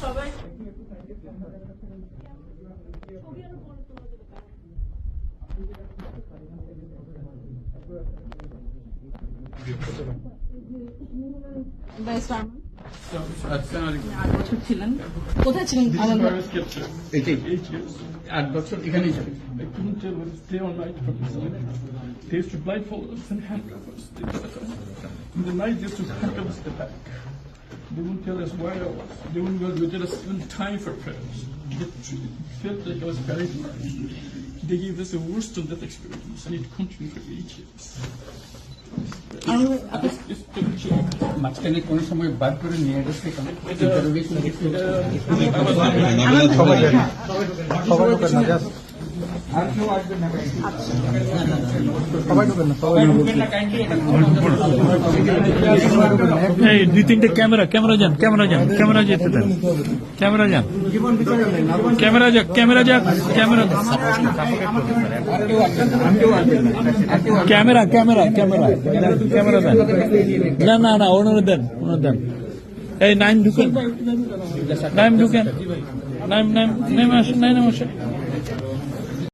সবাই ছিলেন কোথায় ছিলেন আট বছর এখানেই ছিল I couldn't tell whether to stay all night from the sun. They used to blindfold us and handcuff us. In the night, they used to handcuff us at the back. They wouldn't tell us where I was. They wouldn't go tell us even time for prayers. It felt like I was buried alive. They gave us a worst of death experience, and it continued for eight years. আনন্দ আপনি It's, it's pretty cheap. মাঝখানে কোনো সময় বাদ করে নিয়ে গেছে না এই দুই তিনটে ক্যামেরা ক্যামেরা যান ক্যামেরা যান ক্যামেরা যেতে দেন। ক্যামেরা যান। ক্যামেরা যাক ক্যামেরা যাক camera camera camera camera. Camera দেন। না না না ওনারা দেন ওনারা দেন। এই নাইম ঢুকেন। নাইম ঢুকেন। নাইম নাইম নাইম আসেন নাইম আসেন।